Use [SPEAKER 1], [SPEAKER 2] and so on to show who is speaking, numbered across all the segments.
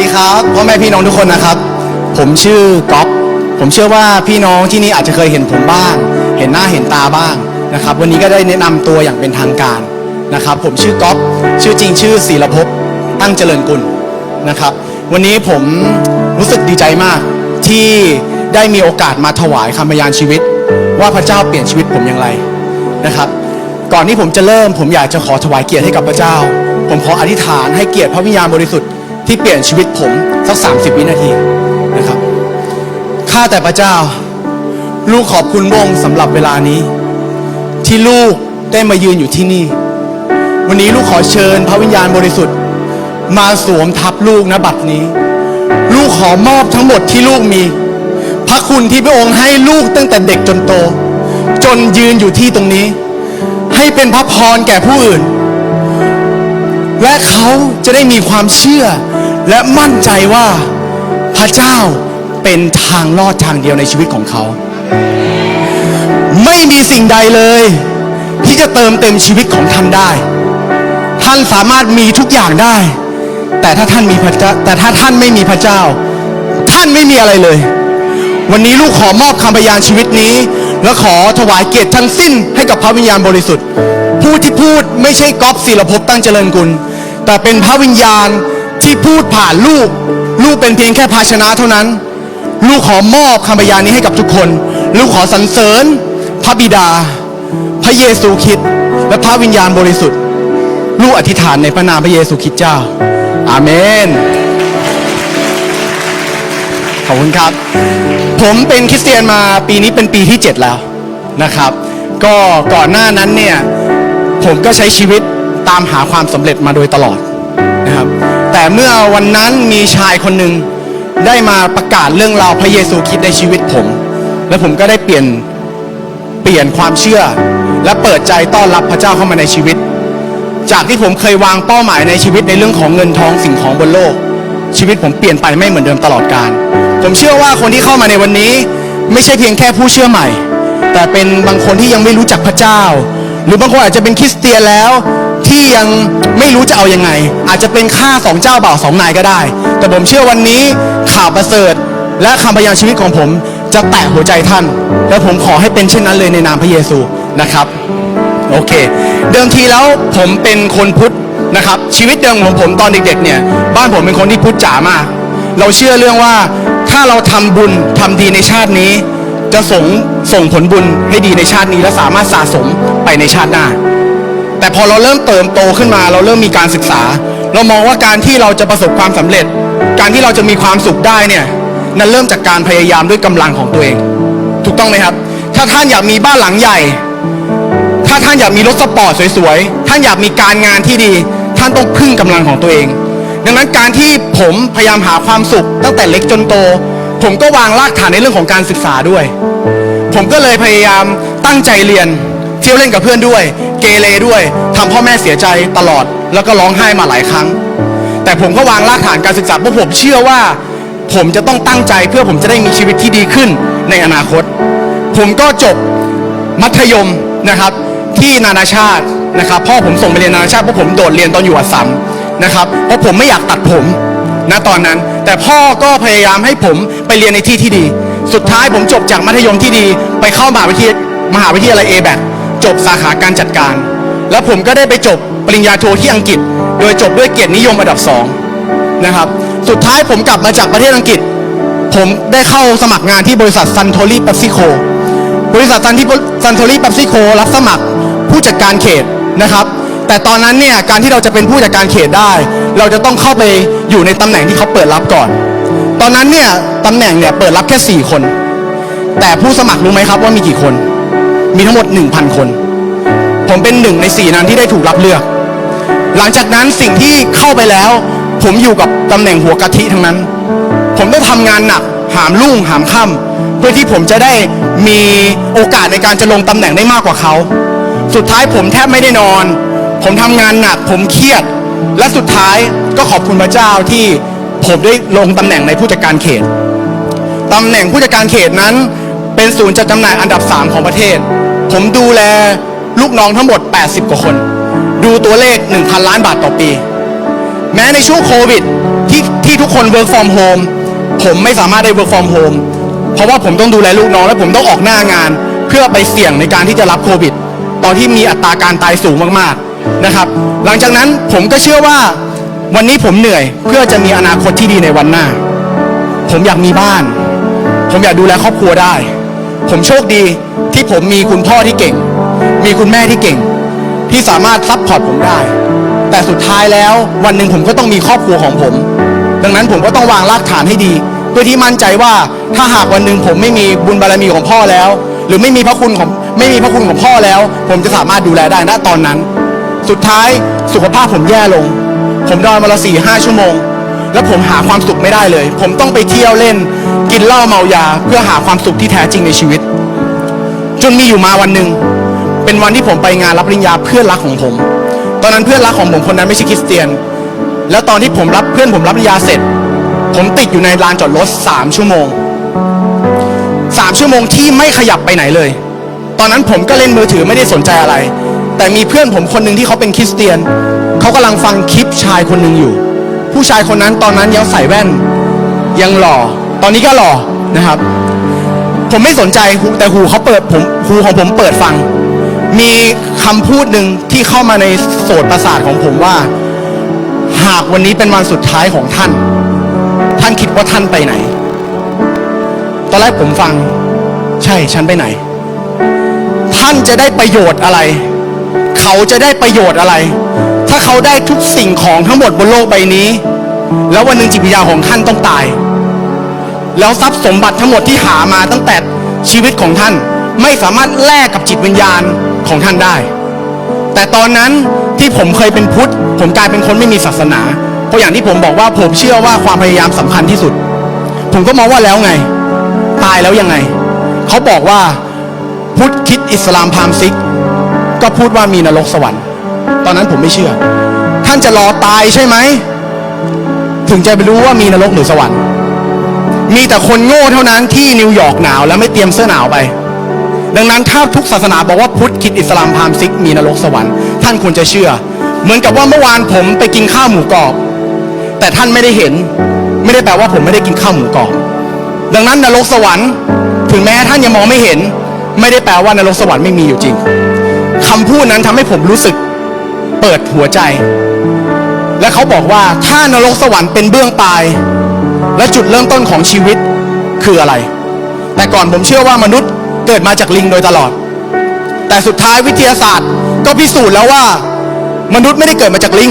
[SPEAKER 1] ดีครับพ่อแม่พี่น้องทุกคนนะครับ ผมชื่อก๊อฟผมเชื่อว่าพี่น้องที่นี่อาจจะเคยเห็นผมบ้าง เห็นหน้าเห็นตาบ้างนะครับ วันนี้ก็ได้แนะนำตัวอย่างเป็นทางการนะครับ ผมชื่อก๊อฟชื่อจริงชื่อศิรภพตั้งเจริญกุลนะครับ วันนี้ผมรู้สึกดีใจมากที่ได้มีโอกาสมาถวายคำพยานชีวิต ว่าพระเจ้าเปลี่ยนชีวิตผมอย่างไรนะครับ ก่อนที่ผมจะเริ่ม ผมอยากจะขอถวายเกียรติให้กับพระเจ้า ผมขออธิษฐานให้เกียรติพระวิญญาณบริสุทธิ์ ที่เปลี่ยนชีวิตผมสัก 30 วินาทีนะครับข้าแต่พระเจ้า ลูกขอบคุณพระองค์สำหรับเวลานี้ ที่ลูกได้มายืนอยู่ที่นี่ วันนี้ลูกขอเชิญพระวิญญาณบริสุทธิ์ มาสวมทับลูกณบัดนี้ ลูกขอมอบทั้งหมดที่ลูกมี พระคุณที่พระองค์ให้ลูกตั้งแต่เด็กจนโต จนยืนอยู่ที่ตรงนี้ ให้เป็นพระพรแก่ผู้อื่น และเขาจะได้มีความเชื่อ และมั่นใจว่าพระเจ้าเป็นทางรอดทางเดียวในชีวิตของเขา ไม่มีสิ่งใดเลย ที่จะเติมเต็มชีวิตของท่านได้ ท่านสามารถมีทุกอย่างได้ แต่ถ้าท่านมีพระเจ้าแต่ถ้าท่านไม่มีพระเจ้า ท่านไม่มีอะไรเลย วันนี้ลูกขอมอบคำพยานชีวิตนี้ และขอถวายเกียรติทั้งสิ้นให้กับพระวิญญาณบริสุทธิ์ ผู้ที่พูดไม่ใช่ก๊อฟศิลภพตั้งเจริญกุลแต่เป็นพระวิญญาณ ที่พูดผ่านลูก ลูกเป็นเพียงแค่ภาชนะเท่านั้น ลูกขอมอบคำพยานนี้ให้กับทุกคน ลูกขอสรรเสริญ พระบิดา พระเยซูคริสต์และพระวิญญาณบริสุทธิ์ ลูกอธิษฐานในพระนามพระเยซูคริสต์เจ้า อาเมน ขอบคุณครับ ผมเป็นคริสเตียนมาปีนี้เป็นปีที่ 7 แล้วนะครับ ก็ก่อนหน้านั้นเนี่ย ผมก็ใช้ชีวิตตามหาความสำเร็จมาโดยตลอด เมื่อวันนั้นมีชายคนหนึ่งได้มาประกาศเรื่องราวพระเยซูคริสต์ในชีวิตผม และผมก็ได้เปลี่ยนเปลี่ยนความเชื่อ และเปิดใจต้อนรับพระเจ้าเข้ามาในชีวิต จากที่ผมเคยวางเป้าหมายในชีวิตในเรื่องของเงินทองสิ่งของบนโลก ชีวิตผมเปลี่ยนไปไม่เหมือนเดิมตลอดกาลผมเชื่อว่าคนที่เข้ามาในวันนี้ ไม่ใช่เพียงแค่ผู้เชื่อใหม่ แต่เป็นบางคนที่ยังไม่รู้จักพระเจ้า หรือบางคนอาจจะเป็นคริสเตียนแล้ว ที่ยังไม่รู้จะเอายังไง อาจจะเป็นข้าสองเจ้าบ่าวสองนายก็ได้ แต่ผมเชื่อวันนี้ข่าวประเสริฐ และคำพยานชีวิตของผมจะแตะหัวใจท่าน และผมขอให้เป็นเช่นนั้นเลยในนามพระเยซูนะครับโอเค เดิมทีแล้วผมเป็นคนพุทธนะครับชีวิตเดิมของผมตอนเด็กๆเนี่ยบ้านผมเป็นคนที่พุทธจ๋ามาก เราเชื่อเรื่องว่าถ้าเราทำบุญทำดีในชาตินี้ จะส่งส่งผลบุญให้ดีในชาตินี้และสามารถสะสมไปในชาติหน้า แต่พอเราเริ่มเติมโตขึ้นมา เราเริ่มมีการศึกษา เรามองว่าการที่เราจะประสบความสำเร็จ การที่เราจะมีความสุขได้เนี่ยนั่นเริ่มจากการพยายามด้วยกำลังของตัวเอง ถูกต้องไหมครับ ถ้าท่านอยากมีบ้านหลังใหญ่ ถ้าท่านอยากมีรถสปอร์ตสวยๆท่านอยากมีการงานที่ดี ท่านต้องพึ่งกำลังของตัวเอง ดังนั้นการที่ผมพยายามหาความสุข ตั้งแต่เล็กจนโต ผมก็วางรากฐานในเรื่องของการศึกษาด้วย ผมก็เลยพยายามตั้งใจเรียน เที่ยวเล่นกับเพื่อนด้วย เกเรด้วยทำพ่อแม่เสียใจตลอด แล้วก็ร้องไห้มาหลายครั้ง แต่ผมก็วางรากฐานการศึกษาเพราะผมเชื่อว่า ผมจะต้องตั้งใจเพื่อผมจะได้มีชีวิตที่ดีขึ้นในอนาคต ผมก็จบมัธยมนะครับ ที่นานาชาตินะครับพ่อผมส่งไปเรียนนานาชาติเพราะผมโดดเรียนตอนอยู่อัสสัมนะครับเพราะผมไม่อยากตัดผมนะตอนนั้น แต่พ่อก็พยายามให้ผมไปเรียนในที่ที่ดี สุดท้ายผมจบจากมัธยมที่ดี ไปเข้ามหาวิทยามหาวิทยาลัยเอแบ จบสาขาการจัดการ แล้วผมก็ได้ไปจบปริญญาโทที่อังกฤษ โดยจบด้วยเกียรตินิยมอันดับสองนะครับสุดท้ายผมกลับมาจากประเทศอังกฤษ ผมได้เข้าสมัครงานที่บริษัทซันโทรีเปปซิโคบริษัทซันที่ซันโทรีเปปซิโครับสมัครผู้จัดการเขตนะครับแต่ตอนนั้นเนี่ยการที่เราจะเป็นผู้จัดการเขตได้ เราจะต้องเข้าไปอยู่ในตำแหน่งที่เขาเปิดรับก่อน ตอนนั้นเนี่ยตำแหน่งเนี่ยเปิดรับแค่ 4 คน แต่ผู้สมัครรู้ไหมครับว่ามีกี่คน มีทั้งหมด 1,000 คน ผมเป็นหนึ่งในสี่นั้นที่ได้ถูกรับเลือก หลังจากนั้นสิ่งที่เข้าไปแล้ว ผมอยู่กับตำแหน่งหัวกะทิทั้งนั้น ผมต้องทำงานหนักหามรุ่งหามค่ำเพื่อที่ผมจะได้มีโอกาสในการจะลงตำแหน่งได้มากกว่าเขา สุดท้ายผมแทบไม่ได้นอน ผมทำงานหนักผมเครียด และสุดท้ายก็ขอบคุณพระเจ้าที่ผมได้ลงตำแหน่งในผู้จัดการเขตตำแหน่งผู้จัดการเขตนั้น เป็นศูนย์จัดจำหน่ายอันดับ 3 ของประเทศ ผมดูแลลูกน้องทั้งหมด 80 กว่าคน ดูตัวเลข 1,000 ล้านบาทต่อปี แม้ในช่วงโควิดที่ที่ทุกคน work from home ผมไม่สามารถได้ work from home เพราะว่าผมต้องดูแลลูกน้องและผมต้องออกหน้างาน เพื่อไปเสี่ยงในการที่จะรับโควิด ตอนที่มีอัตราการตายสูงมากๆนะครับ หลังจากนั้นผมก็เชื่อว่าวันนี้ผมเหนื่อยเพื่อจะมีอนาคตที่ดีในวันหน้า ผมอยากมีบ้าน ผมอยากดูแลครอบครัวได้ ผมโชคดีที่ผมมีคุณพ่อที่เก่ง มีคุณแม่ที่เก่ง ที่สามารถซัพพอร์ตผมได้ แต่สุดท้ายแล้ววันหนึ่งผมก็ต้องมีครอบครัวของผม ดังนั้นผมก็ต้องวางรากฐานให้ดี เพื่อที่มั่นใจว่าถ้าหากวันหนึ่งผมไม่มีบุญบารมีของพ่อแล้ว หรือไม่มีพระคุณของไม่มีพระคุณของพ่อแล้ว ผมจะสามารถดูแลได้ณตอนนั้น สุดท้ายสุขภาพผมแย่ลง ผมนอนมาละสี่ห้าชั่วโมง แล้วผมหาความสุขไม่ได้เลย ผมต้องไปเที่ยวเล่น กินเหล้าเมายา เพื่อหาความสุขที่แท้จริงในชีวิต จนมีอยู่มาวันหนึ่งเป็นวันที่ผมไปงานรับปริญญาเพื่อนรักของผม ตอนนั้นเพื่อนรักของผมคนนั้นไม่ใช่คริสเตียน แล้วตอนที่ผมรับเพื่อนผมรับปริญญาเสร็จ ผมติดอยู่ในลานจอดรถสามชั่วโมงสามชั่วโมงที่ไม่ขยับไปไหนเลย ตอนนั้นผมก็เล่นมือถือไม่ได้สนใจอะไร แต่มีเพื่อนผมคนหนึ่งที่เขาเป็นคริสเตียน เขากำลังฟังคลิปชายคนหนึ่งอยู่ ผู้ชายคนนั้นตอนนั้นยังใส่แว่น ยังหล่อ ตอนนี้ก็หล่อนะครับ ผมไม่สนใจหูแต่หูเขาเปิดผมหูของผมเปิดฟัง มีคำพูดหนึ่งที่เข้ามาในโสตประสาทของผมว่า หากวันนี้เป็นวันสุดท้ายของท่าน ท่านคิดว่าท่านไปไหน ตอนแรกผมฟัง ใช่ฉันไปไหน ท่านจะได้ประโยชน์อะไร เขาจะได้ประโยชน์อะไร ถ้าเขาได้ทุกสิ่งของทั้งหมดบนโลกใบนี้ แล้ววันหนึ่งจิตวิญญาณของท่านต้องตาย แล้วทรัพย์สมบัติทั้งหมดที่หามาตั้งแต่ชีวิตของท่านไม่สามารถแลกกับจิตวิญญาณของท่านได้ แต่ตอนนั้นที่ผมเคยเป็นพุทธ ผมกลายเป็นคนไม่มีศาสนาเพราะอย่างที่ผมบอกว่าผมเชื่อว่าความพยายามสำคัญที่สุด ผมก็มองว่าแล้วไง ตายแล้วยังไง เขาบอกว่าพุทธคิดอิสลามพามซิก ก็พูดว่ามีนรกสวรรค์ ตอนนั้นผมไม่เชื่อ ท่านจะรอตายใช่ไหม ถึงจะไปรู้ว่ามีนรกหรือสวรรค์ มีแต่คนโง่เท่านั้นที่นิวยอร์กหนาวแล้วไม่เตรียมเสื้อหนาวไป ดังนั้นถ้าทุกศาสนาบอกว่าพุทธคิดอิสลามพราหมณ์ซิกมีนรกสวรรค์ ท่านควรจะเชื่อ เหมือนกับว่าเมื่อวานผมไปกินข้าวหมูกรอบ แต่ท่านไม่ได้เห็น ไม่ได้แปลว่าผมไม่ได้กินข้าวหมูกรอบ ดังนั้นนรกสวรรค์ถึงแม้ท่านยังมองไม่เห็น ไม่ได้แปลว่านรกสวรรค์ไม่มีอยู่จริงคำพูดนั้นทำให้ผมรู้สึก เปิดหัวใจ และเขาบอกว่าถ้านรกสวรรค์เป็นเบื้องปลาย และจุดเริ่มต้นของชีวิตคืออะไร แต่ก่อนผมเชื่อว่ามนุษย์เกิดมาจากลิงโดยตลอด แต่สุดท้ายวิทยาศาสตร์ ก็พิสูจน์แล้วว่า มนุษย์ไม่ได้เกิดมาจากลิง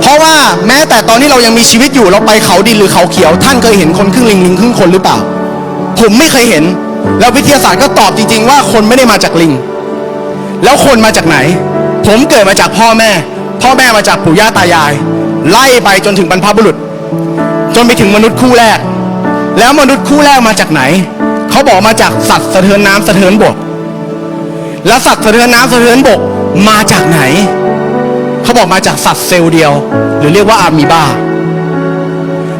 [SPEAKER 1] เพราะว่าแม้แต่ตอนที่เรายังมีชีวิตอยู่เราไปเขาดินหรือเขาเขียว ท่านเคยเห็นคนครึ่งลิงลิงครึ่งคนหรือเปล่า ผมไม่เคยเห็น แล้ววิทยาศาสตร์ก็ตอบจริง ๆ ว่าคนไม่ได้มาจากลิง แล้วคนมาจากไหน ผมเกิดมาจากพ่อแม่ พ่อแม่มาจากปู่ย่าตายาย ไล่ไปจนถึงบรรพบุรุษ จนไปถึงมนุษย์คู่แรก แล้วมนุษย์คู่แรกมาจากไหน เขาบอกมาจากสัตว์สะเทือนน้ำสะเทือนบก แล้วสัตว์สะเทือนน้ำสะเทือนบกมาจากไหน เขาบอกมาจากสัตว์เซลล์เดียว หรือเรียกว่าอะมีบา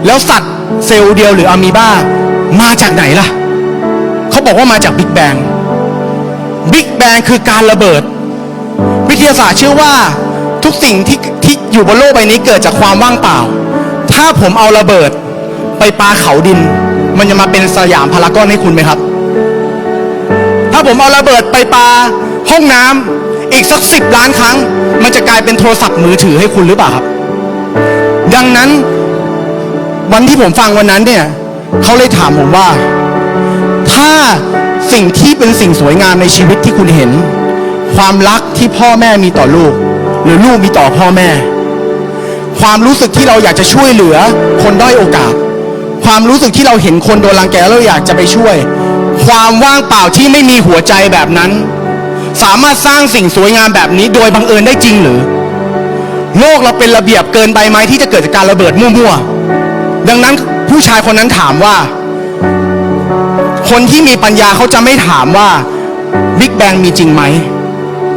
[SPEAKER 1] แล้วสัตว์เซลล์เดียวหรืออะมีบามาจากไหนล่ะ เขาบอกว่ามาจากบิ๊กแบง บิ๊กแบงคือการระเบิด วิทยาศาสตร์เชื่อว่าทุกสิ่งที่ที่อยู่บนโลกใบนี้เกิดจากความว่างเปล่า ถ้าผมเอาระเบิดไปปาเขาดิน มันจะมาเป็นสยามพารากอนให้คุณไหมครับ ถ้าผมเอาระเบิดไปปาห้องน้ำอีกสักสิบล้านครั้ง มันจะกลายเป็นโทรศัพท์มือถือให้คุณหรือเปล่าครับ ดังนั้นวันที่ผมฟังวันนั้นเนี่ยเขาเลยถามผมว่า ถ้าสิ่งที่เป็นสิ่งสวยงามในชีวิตที่คุณเห็น ความรักที่พ่อแม่มีต่อลูก หรือลูกมีต่อพ่อแม่ ความรู้สึกที่เราอยากจะช่วยเหลือคนด้อยโอกาส ความรู้สึกที่เราเห็นคนโดนรังแกแล้วอยากจะไปช่วย ความว่างเปล่าที่ไม่มีหัวใจแบบนั้น สามารถสร้างสิ่งสวยงามแบบนี้โดยบังเอิญได้จริงหรือ โลกเราเป็นระเบียบเกินไปไหมที่จะเกิดจากการระเบิดมั่วๆดังนั้นผู้ชายคนนั้นถามว่า คนที่มีปัญญาเขาจะไม่ถามว่าบิ๊กแบงมีจริงไหม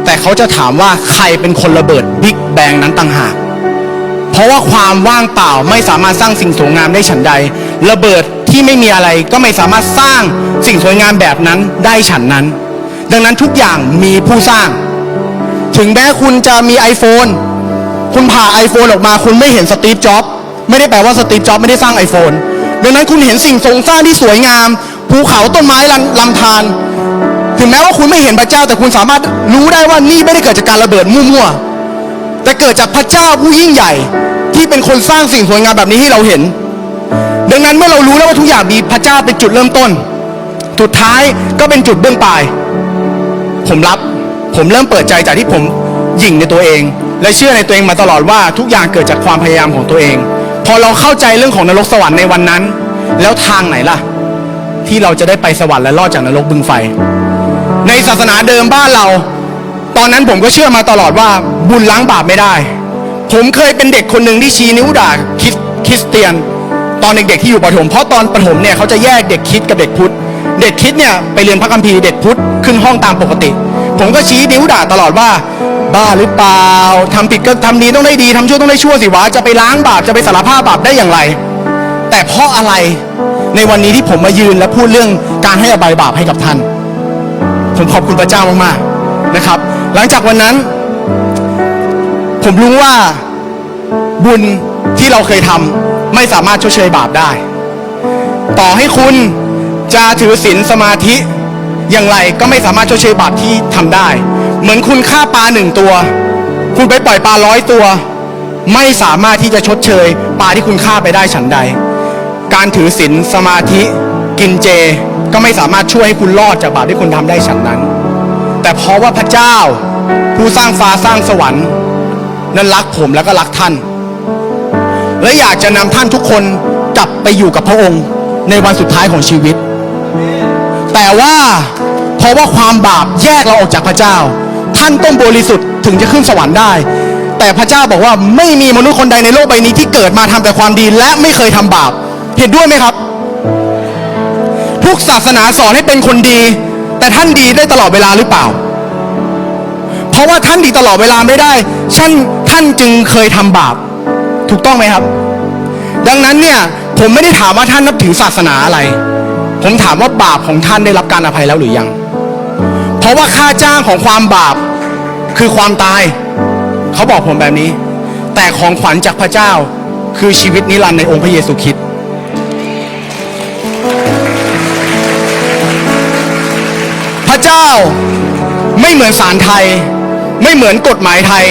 [SPEAKER 1] แต่เขาจะถามว่าใครเป็นคนระเบิดบิ๊กแบงนั้นต่างหาก เพราะว่าความว่างเปล่าไม่สามารถสร้างสิ่งสวยงามได้ฉันใด ระเบิดที่ไม่มีอะไรก็ไม่สามารถสร้างสิ่งสวยงามแบบนั้นได้ฉันนั้น ดังนั้นทุกอย่างมีผู้สร้าง ถึงแม้คุณจะมี iPhone คุณผ่า iPhone ออกมาคุณไม่เห็นสตีฟจ็อบไม่ได้แปลว่าสตีฟจ็อบไม่ได้สร้าง iPhone ดังนั้นคุณเห็นสิ่งทรงสร้างที่สวยงาม ภูเขาต้นไม้ลำลำธาร ถึงแม้ว่าคุณไม่เห็นพระเจ้า แต่คุณสามารถรู้ได้ว่านี่ไม่ได้เกิดจากการระเบิดมั่วๆแต่เกิดจากพระเจ้าผู้ยิ่งใหญ่ ที่เป็นคนสร้างสิ่งสวยงามแบบนี้ให้เราเห็น ดังนั้นเมื่อเรารู้แล้วว่าทุกอย่างมีพระเจ้าเป็นจุดเริ่มต้น สุดท้ายก็เป็นจุดเบื้องปลาย ผมรับผมเริ่มเปิดใจจากที่ผมหยิ่งในตัวเอง และเชื่อในตัวเองมาตลอดว่าทุกอย่างเกิดจากความพยายามของตัวเอง พอเราเข้าใจเรื่องของนรกสวรรค์ในวันนั้น แล้วทางไหนล่ะ ที่เราจะได้ไปสวรรค์และรอดจากนรกบึงไฟ ในศาสนาเดิมบ้านเรา ตอนนั้นผมก็เชื่อมาตลอดว่าบุญล้างบาปไม่ได้ ผมเคยเป็นเด็กคนหนึ่งที่ชี้นิ้วด่าคริสคริสเตียน ตอนเด็กๆที่อยู่ประถม เพราะตอนประถมเนี่ยเขาจะแยกเด็กคิดกับเด็กพุทธ เด็กคิดเนี่ยไปเรียนพระคัมภีร์เด็กพุทธขึ้นห้องตามปกติ ผมก็ชี้นิ้วด่าตลอดว่าบ้าหรือเปล่าทำผิดก็ทำดีต้องได้ดีทำชั่วต้องได้ชั่วสิวะจะไปล้างบาปจะไปสารภาพบาปได้อย่างไร แต่เพราะอะไรในวันนี้ที่ผมมายืนและพูดเรื่องการให้อภัยบาปให้กับท่าน ผมขอบคุณพระเจ้ามากๆนะครับ หลังจากวันนั้น ผมรู้ว่าบุญที่เราเคยทำไม่สามารถชดเชยบาปได้ ต่อให้คุณจะถือศีลสมาธิอย่างไรก็ไม่สามารถชดเชยบาปที่ทำได้ เหมือนคุณฆ่าปลาหนึ่งตัว คุณไปปล่อยปลาร้อยตัว ไม่สามารถที่จะชดเชยปลาที่คุณฆ่าไปได้ฉันใด การถือศีลสมาธิกินเจ ก็ไม่สามารถช่วยให้คุณรอดจากบาปที่คุณทำได้ฉันนั้น แต่เพราะว่าพระเจ้า ผู้สร้างฟ้าสร้างสวรรค์ นั้นรักผมแล้วก็รักท่าน และอยากจะนำท่านทุกคนกลับไปอยู่กับพระองค์ในวันสุดท้ายของชีวิต แต่ว่าเพราะว่าความบาปแยกเราออกจากพระเจ้า ท่านต้องบริสุทธิ์ถึงจะขึ้นสวรรค์ได้ แต่พระเจ้าบอกว่าไม่มีมนุษย์คนใดในโลกใบนี้ที่เกิดมาทำแต่ความดีและไม่เคยทำบาป เห็นด้วยไหมครับ ทุกศาสนาสอนให้เป็นคนดี แต่ท่านดีได้ตลอดเวลาหรือเปล่า เพราะว่าท่านดีตลอดเวลาไม่ได้ท่านท่านจึงเคยทำบาป ถูกต้องไหมครับ ดังนั้นเนี่ยผมไม่ได้ถามว่าท่านนับถือศาสนาอะไร ผมถามว่าบาปของท่านได้รับการอภัยแล้วหรือยัง เพราะว่าค่าจ้างของความบาปคือความตาย เขาบอกผมแบบนี้ แต่ของขวัญจากพระเจ้าคือชีวิตนิรันดร์ในองค์พระเยซูคริสต์ จ้า ไม่เหมือนศาลไทย ไม่เหมือนกฎหมายไทย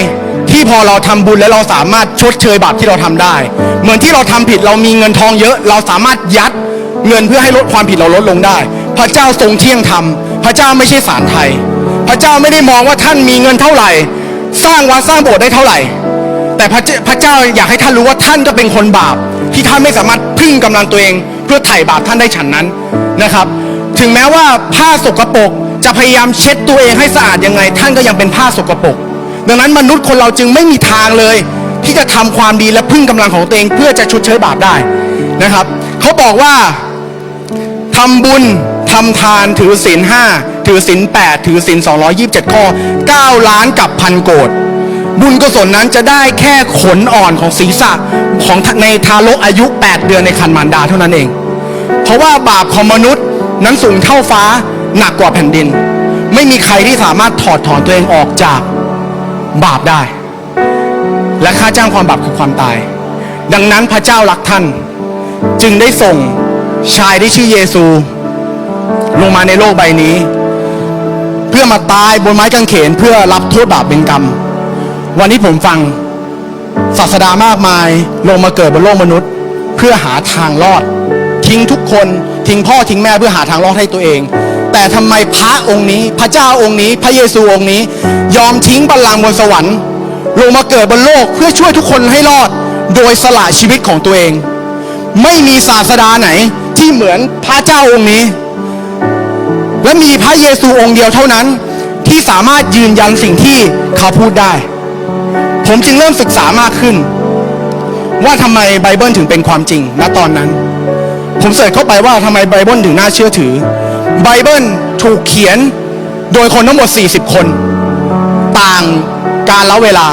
[SPEAKER 1] ที่พอเราทำบุญแล้วเราสามารถชดเชยบาปที่เราทำได้ เหมือนที่เราทำผิดเรามีเงินทองเยอะ เราสามารถยัดเงินเพื่อให้ลดความผิดเราลดลงได้ พระเจ้าทรงเที่ยงธรรมพระเจ้าไม่ใช่ศาลไทย พระเจ้าไม่ได้มองว่าท่านมีเงินเท่าไหร่ สร้างวัดสร้างโบสถ์ได้เท่าไหร่ แต่พระเจ้าพระเจ้าอยากให้ท่านรู้ว่าท่านก็เป็นคนบาป ที่ท่านไม่สามารถพึ่งกำลังตัวเอง เพื่อไถ่บาปท่านได้ฉันนั้นนะครับ ถึงแม้ว่าผ้าสกปรก จะพยายามเช็ดตัวเองให้สะอาดยังไง ท่านก็ยังเป็นผ้าสกปรกดังนั้นมนุษย์คนเราจึงไม่มีทางเลย ที่จะทำความดีและพึ่งกำลังของตัวเอง เพื่อจะชดเชยบาปได้นะครับเขาบอกว่าทำบุญทำทานถือศีลห้าถือศีลแปดถือศีลสองร้อยี่สิบเจ็ดข้อเก้าล้านกับพันโกดบุญกุศลนั้นจะได้แค่ขนอ่อนของศีรษะของในทารกอายุ 8 เดือนในคันมารดาเท่านั้นเอง เพราะว่าบาปของมนุษย์นั้นสูงเท่าฟ้า หนักกว่าแผ่นดิน ไม่มีใครที่สามารถถอดถอนตัวเองออกจากบาปได้ และค่าจ้างความบาปคือความตาย ดังนั้นพระเจ้ารักท่าน จึงได้ส่งชายที่ชื่อเยซู ลงมาในโลกใบนี้ เพื่อมาตายบนไม้กางเขนเพื่อรับโทษบาปเป็นกรรม วันนี้ผมฟังศาสดามากมายลงมาเกิดบนโลกมนุษย์ เพื่อหาทางรอด ทิ้งทุกคนทิ้งพ่อทิ้งแม่เพื่อหาทางรอดให้ตัวเอง แต่ทำไมพระองค์นี้ พระเจ้าองค์นี้ พระเยซูองค์นี้ ยอมทิ้งบัลลังก์บนสวรรค์ ลงมาเกิดบนโลกเพื่อช่วยทุกคนให้รอด โดยสละชีวิตของตัวเอง ไม่มีศาสดาไหนที่เหมือนพระเจ้าองค์นี้ และมีพระเยซูองค์เดียวเท่านั้น ที่สามารถยืนยันสิ่งที่เขาพูดได้ ผมจึงเริ่มศึกษามากขึ้น ว่าทำไมไบเบิลถึงเป็นความจริงณตอนนั้น ผมเสิร์ชเข้าไปว่าทำไมไบเบิลถึงน่าเชื่อถือ ไบเบิลถูกเขียนโดยคนทั้งหมด 40 คน ต่างการละเวลา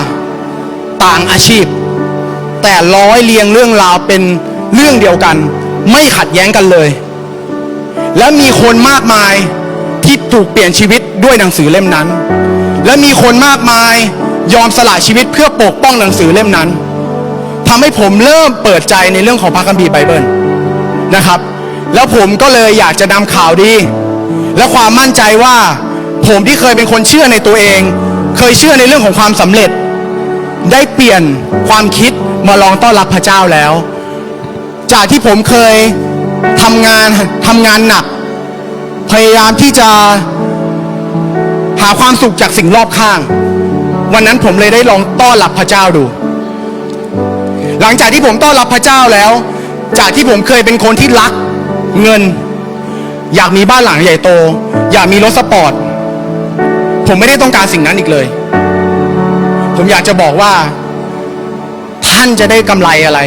[SPEAKER 1] ต่างอาชีพ แต่ร้อยเรียงเรื่องราวเป็นเรื่องเดียวกัน ไม่ขัดแย้งกันเลย และมีคนมากมายที่ถูกเปลี่ยนชีวิตด้วยหนังสือเล่มนั้น และมีคนมากมายยอมสละชีวิตเพื่อปกป้องหนังสือเล่มนั้นทำให้ผมเริ่มเปิดใจในเรื่องของพระคัมภีร์ไบเบิลนะครับ แล้วผมก็เลยอยากจะนำข่าวดี และความมั่นใจว่า ผมที่เคยเป็นคนเชื่อในตัวเอง เคยเชื่อในเรื่องของความสำเร็จ ได้เปลี่ยนความคิดมาลองต้อนรับพระเจ้าแล้ว จากที่ผมเคยทำงานทำงานหนัก พยายามที่จะหาความสุขจากสิ่งรอบข้าง วันนั้นผมเลยได้ลองต้อนรับพระเจ้าดู หลังจากที่ผมต้อนรับพระเจ้าแล้ว จากที่ผมเคยเป็นคนที่รัก เงิน อยากมีบ้านหลังใหญ่โต อยากมีรถสปอร์ต ผมไม่ได้ต้องการสิ่งนั้นอีกเลย ผมอยากจะบอกว่า ท่านจะได้กำไรอะไร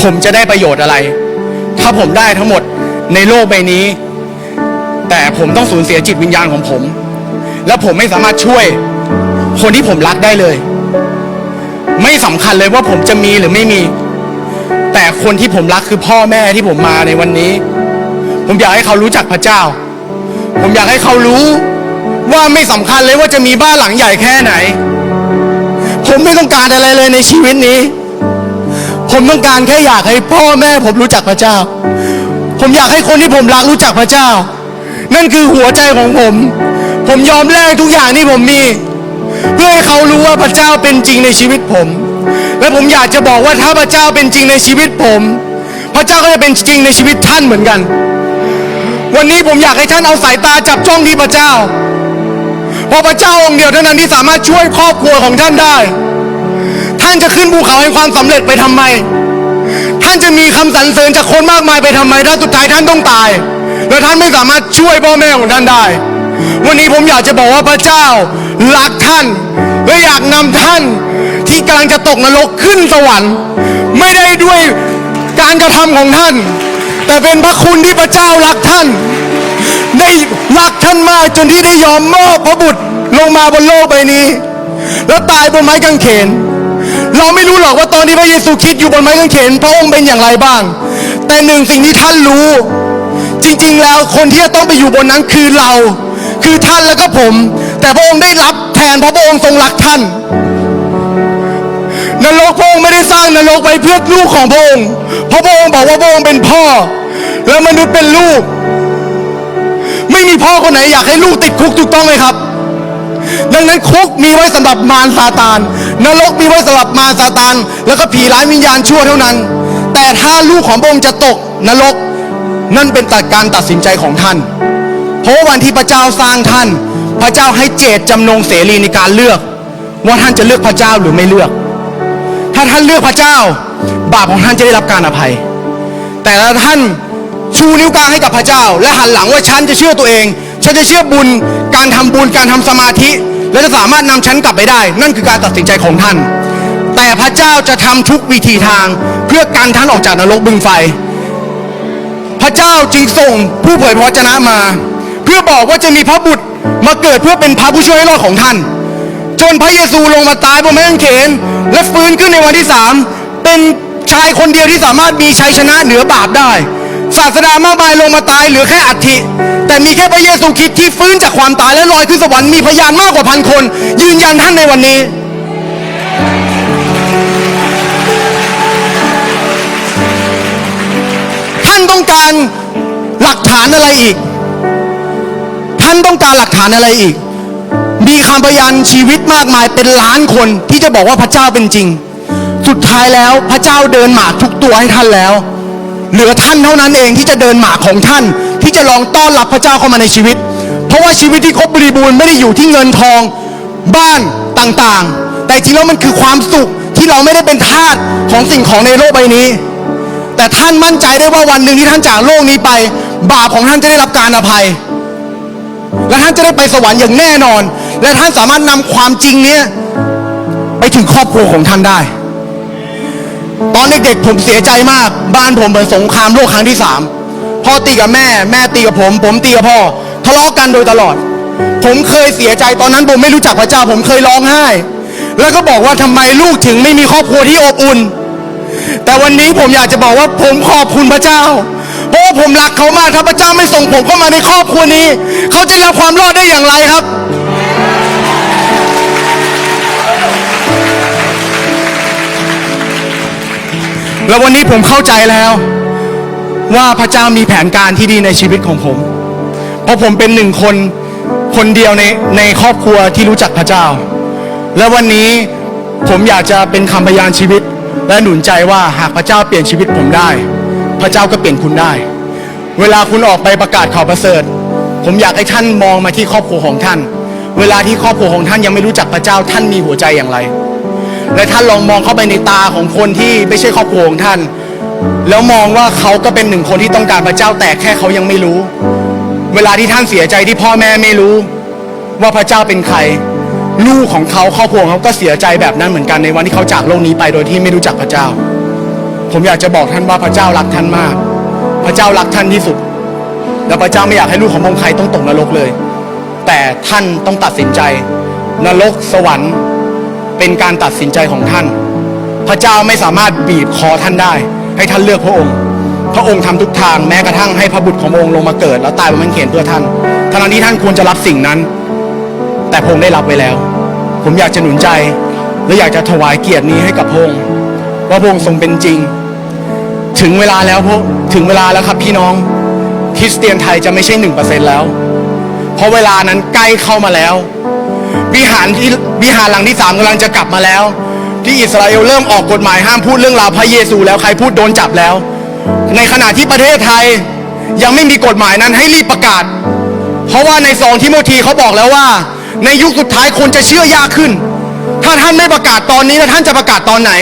[SPEAKER 1] ผมจะได้ประโยชน์อะไร ถ้าผมได้ทั้งหมดในโลกใบนี้ แต่ผมต้องสูญเสียจิตวิญญาณของผม และผมไม่สามารถช่วย คนที่ผมรักได้เลย ไม่สำคัญเลยว่าผมจะมีหรือไม่มี แต่คนที่ผมรักคือพ่อแม่ที่ผมมาในวันนี้ ผมอยากให้เขารู้จักพระเจ้า ผมอยากให้เขารู้ว่าไม่สำคัญเลยว่าจะมีบ้านหลังใหญ่แค่ไหน ผมไม่ต้องการอะไรเลยในชีวิตนี้ ผมต้องการแค่อยากให้พ่อแม่ผมรู้จักพระเจ้า ผมอยากให้คนที่ผมรักรู้จักพระเจ้า นั่นคือหัวใจของผม ผมยอมแลกทุกอย่างที่ผมมี เพื่อให้เขารู้ว่าพระเจ้าเป็นจริงในชีวิตผม และผมอยากจะบอกว่าถ้าพระเจ้าเป็นจริงในชีวิตผม พระเจ้าก็จะเป็นจริงในชีวิตท่านเหมือนกัน วันนี้ผมอยากให้ท่านเอาสายตาจับจ้องที่พระเจ้าเพราะพระเจ้าองค์เดียวเท่านั้นที่สามารถช่วยครอบครัวของท่านได้ ท่านจะขึ้นภูเขาแห่งความสำเร็จไปทำไม ท่านจะมีคำสรรเสริญจากคนมากมายไปทำไมถ้าสุดท้ายท่านต้องตาย และท่านไม่สามารถช่วยพ่อแม่ของท่านได้ วันนี้ผมอยากจะบอกว่าพระเจ้ารักท่านและอยากนำท่าน ที่กำลังจะตกนรกขึ้นสวรรค์ ไม่ได้ด้วยการกระทำของท่าน แต่เป็นพระคุณที่พระเจ้ารักท่าน ได้รักท่านมากจนที่ได้ยอมมอบพระบุตรลงมาบนโลกใบนี้ แล้วตายบนไม้กางเขน เราไม่รู้หรอกว่าตอนที่พระเยซูคริดอยู่บนไม้กางเขน พระองค์เป็นอย่างไรบ้าง แต่หนึ่งสิ่งที่ท่านรู้ จริงๆแล้วคนที่จะต้องไปอยู่บนนั้นคือเรา คือท่านแล้วก็ผม แต่พระองค์ได้รับแทนเพราะพระองค์ทรงรักท่าน นรกพระองค์ไม่ได้สร้างนรกไว้เพื่อลูกของพระองค์เพราะพระองค์บอกว่าพระองค์เป็นพ่อ และมนุษย์เป็นลูก ไม่มีพ่อคนไหนอยากให้ลูกติดคุกถูกต้องไหมครับ ดังนั้นคุกมีไว้สำหรับมารซาตาน นรกมีไว้สำหรับมารซาตาน แล้วก็ผีร้ายวิญญาณชั่วเท่านั้น แต่ถ้าลูกของพระองค์จะตกนรก นั่นเป็นตัดการตัดสินใจของท่าน เพราะวันที่พระเจ้าสร้างท่าน พระเจ้าให้เจตจำนงเสรีในการเลือก ว่าท่านจะเลือกพระเจ้าหรือไม่เลือก ถ้าท่านเลือกพระเจ้า บาปของท่านจะได้รับการอภัย แต่ถ้าท่านชูนิ้วกลางให้กับพระเจ้า และหันหลังว่าฉันจะเชื่อตัวเอง ฉันจะเชื่อบุญการทำบุญการทำสมาธิ และจะสามารถนำฉันกลับไปได้ นั่นคือการตัดสินใจของท่าน แต่พระเจ้าจะทำทุกวิธีทางเพื่อการท่านออกจากนรกบึงไฟ พระเจ้าจึงส่งผู้เผยพระวจนะมา เพื่อบอกว่าจะมีพระบุตรมาเกิดเพื่อเป็นพระผู้ช่วยให้รอดของท่าน จนพระเยซูลงมาตายบนไม้กางเขน และฟื้นขึ้นในวันที่สามเป็นชายคนเดียวที่สามารถมีชัยชนะเหนือบาปได้ ศาสดามากมายลงมาตายเหลือแค่อัฐิแต่มีแค่พระเยซูคริสต์ที่ฟื้นจากความตายและลอยขึ้นสวรรค์มีพยานมากกว่าพันคน ยืนยันท่านในวันนี้ท่านต้องการหลักฐานอะไรอีก ท่านต้องการหลักฐานอะไรอีก มีคำพยานชีวิตมากมายเป็นล้านคนที่จะบอกว่าพระเจ้าเป็นจริง สุดท้ายแล้วพระเจ้าเดินหมากทุกตัวให้ท่านแล้ว เหลือท่านเท่านั้นเองที่จะเดินหมากของท่าน ที่จะลองต้อนรับพระเจ้าเข้ามาในชีวิต เพราะว่าชีวิตที่ครบบริบูรณ์ไม่ได้อยู่ที่เงินทองบ้านต่างๆ แต่จริงแล้วมันคือความสุขที่เราไม่ได้เป็นทาสของสิ่งของในโลกใบนี้ แต่ท่านมั่นใจได้ว่าวันหนึ่งที่ท่านจากโลกนี้ไป บาปของท่านจะได้รับการอภัย และท่านจะได้ไปสวรรค์อย่างแน่นอน และท่านสามารถนำความจริงเนี้ยไปถึงครอบครัวของท่านได้ ตอนเด็กๆผมเสียใจมาก บ้านผมเหมือนสงครามโลกครั้งที่สามพ่อตีกับแม่ แม่ตีกับผม ผมตีกับพ่อ ทะเลาะกันโดยตลอด ผมเคยเสียใจตอนนั้นผมไม่รู้จักพระเจ้า ผมเคยร้องไห้ แล้วก็บอกว่าทำไมลูกถึงไม่มีครอบครัวที่อบอุ่น แต่วันนี้ผมอยากจะบอกว่าผมขอบคุณพระเจ้า เพราะผมรักเขามากถ้าพระเจ้าไม่ส่งผมเข้ามาในครอบครัวนี้ เขาจะรับความรอดได้อย่างไรครับ แล้ววันนี้ผมเข้าใจแล้ว ว่าพระเจ้ามีแผนการที่ดีในชีวิตของผม เพราะผมเป็นหนึ่งคนคนเดียวในในครอบครัวที่รู้จักพระเจ้า และวันนี้ผมอยากจะเป็นคำพยานชีวิต และหนุนใจว่าหากพระเจ้าเปลี่ยนชีวิตผมได้ พระเจ้าก็เปลี่ยนคุณได้ เวลาคุณออกไปประกาศข่าวประเสริฐ ผมอยากให้ท่านมองมาที่ครอบครัวของท่าน เวลาที่ครอบครัวของท่านยังไม่รู้จักพระเจ้าท่านมีหัวใจอย่างไร และท่านลองมองเข้าไปในตาของคนที่ไม่ใช่ครอบครัวของท่าน แล้วมองว่าเขาก็เป็นหนึ่งคนที่ต้องการพระเจ้าแต่แค่เขายังไม่รู้ เวลาที่ท่านเสียใจที่พ่อแม่ไม่รู้ ว่าพระเจ้าเป็นใครลูกของเขาครอบครัวงเขาก็เสียใจแบบนั้นเหมือนกันในวันที่เขาจากโลกนี้ไปโดยที่ไม่รู้จักพระเจ้า ผมอยากจะบอกท่านว่าพระเจ้ารักท่านมาก พระเจ้ารักท่านที่สุด และพระเจ้าไม่อยากให้ลูกของพระองค์ใครต้องตกนรกเลย แต่ท่านต้องตัดสินใจ นรกสวรรค์ เป็นการตัดสินใจของท่าน พระเจ้าไม่สามารถบีบคอท่านได้ ให้ท่านเลือกพระองค์ พระองค์ทำทุกทางแม้กระทั่งให้พระบุตรขององค์ลงมาเกิด แล้วตายบนม้กางเขนเพื่อท่านทั้งที่ท่านควรจะรับสิ่งนั้น แต่พระองค์ได้รับไว้แล้ว ผมอยากจะหนุนใจและอยากจะถวายเกียรตินี้ให้กับพระองค์ว่าพระองค์ทรงเป็นจริง ถึงเวลาแล้วพวกถึงเวลาแล้วครับพี่น้องคริสเตียนไทยจะไม่ใช่หนึ่งเปอร์เซ็นแล้ว เพราะเวลานั้นใกล้เข้ามาแล้ว วิหารที่วิหารหลังที่สามกำลังจะกลับมาแล้ว ที่อิสราเอลเริ่มออกกฎหมายห้ามพูดเรื่องราวพระเยซูแล้วใครพูดโดนจับแล้ว ในขณะที่ประเทศไทยยังไม่มีกฎหมายนั้นให้รีบประกาศ เพราะว่าในสองทิโมธีเขาบอกแล้วว่า ในยุคสุดท้ายคนจะเชื่อยากขึ้น ถ้าท่านไม่ประกาศตอนนี้แล้วท่านจะประกาศตอนไหน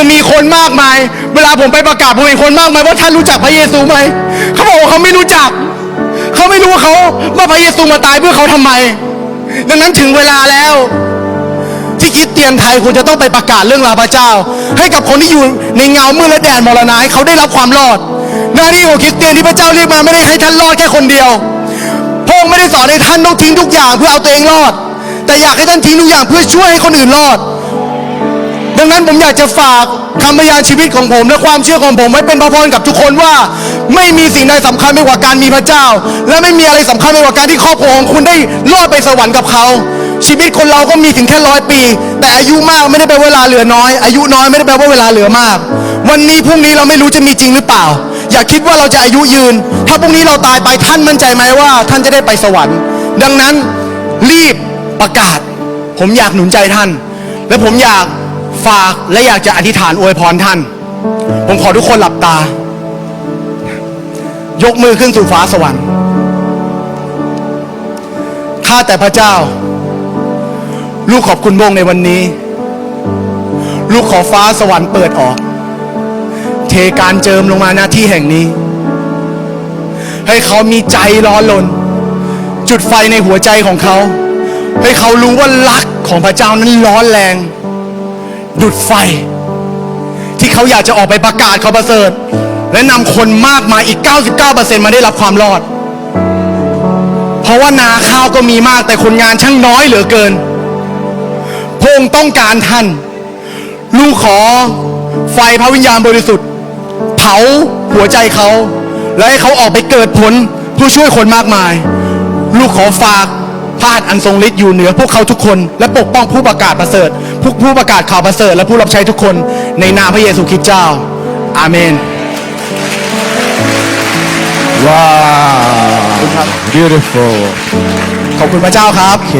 [SPEAKER 1] ยังมีคนมากมาย เวลาผมไปประกาศผมเห็นคนมากมายว่าท่านรู้จักพระเยซูไหมเขาบอกว่าเขาไม่รู้จัก เขาไม่รู้ว่าเขาว่าพระเยซูมาตายเพื่อเขาทำไม ดังนั้นถึงเวลาแล้ว ที่คิดเตียนไทยควรจะต้องไปประกาศเรื่องราวพระเจ้า ให้กับคนที่อยู่ในเงามืดและแดนมรณะให้เขาได้รับความรอด หน้าที่ของคริสเตียนที่พระเจ้าเรียกมาไม่ได้ให้ท่านรอดแค่คนเดียวพระองค์ไม่ได้สอนให้ท่านต้องทิ้งทุกอย่างเพื่อเอาตัวเองรอด แต่อยากให้ท่านทิ้งทุกอย่างเพื่อช่วยให้คนอื่นรอด ดังนั้นผมอยากจะฝากคำพยานชีวิตของผม และความเชื่อของผมไว้เป็นพระพรกับทุกคนว่า ไม่มีสิ่งใดสำคัญไปกว่าการมีพระเจ้า และไม่มีอะไรสำคัญไปกว่าการที่ครอบครัวของคุณได้รอดไปสวรรค์กับเขาชีวิตคนเราก็มีถึงแค่ร้อยปี แต่อายุมากไม่ได้แปลว่าเวลาเหลือน้อย อายุน้อยไม่ได้แปลว่าเวลาเหลือมาก วันนี้พรุ่งนี้เราไม่รู้จะมีจริงหรือเปล่า อย่าคิดว่าเราจะอายุยืน ถ้าพรุ่งนี้เราตายไปท่านมั่นใจไหมว่า ท่านจะได้ไปสวรรค์ ดังนั้นรีบประกาศ ผมอยากหนุนใจท่าน และผมอยาก ฝากและอยากจะอธิษฐานอวยพรท่าน ผมขอทุกคนหลับตา ยกมือขึ้นสู่ฟ้าสวรรค์ข้าแต่พระเจ้า ลูกขอบคุณพระองค์ในวันนี้ ลูกขอฟ้าสวรรค์เปิดออก เทการเจิมลงมาหน้าที่แห่งนี้ ให้เขามีใจร้อนรนจุดไฟในหัวใจของเขา ให้เขารู้ว่ารักของพระเจ้านั้นร้อนแรง ดุดไฟ ที่เขาอยากจะออกไปประกาศเขาประเสริฐ และนำคนมากมายอีก 99%มาได้รับความรอด เพราะว่านาข้าวก็มีมากแต่คนงานช่างน้อยเหลือเกินพงค์ต้องการท่าน ลูกขอไฟพระวิญญาณบริสุทธิ์ เผาหัวใจเขา และให้เขาออกไปเกิดผลเพื่อช่วยคนมากมาย ลูกขอฝากพาดอันทรงฤทธิ์อยู่เหนือพวกเขาทุกคน และปกป้องผู้ประกาศประเสริฐ ผู้ผู้ประกาศข่าวประเสริฐและผู้รับใช้ทุกคนในนามพระเยซูคริสต์เจ้า อาเมน
[SPEAKER 2] ว้าว beautiful
[SPEAKER 1] ขอบคุณพระเจ้าครับ
[SPEAKER 2] โอเค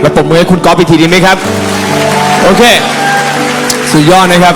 [SPEAKER 2] แล้วปรบมือให้คุณก๊อฟอีกทีดีไหมครับ โอเค สุดยอดนะครับ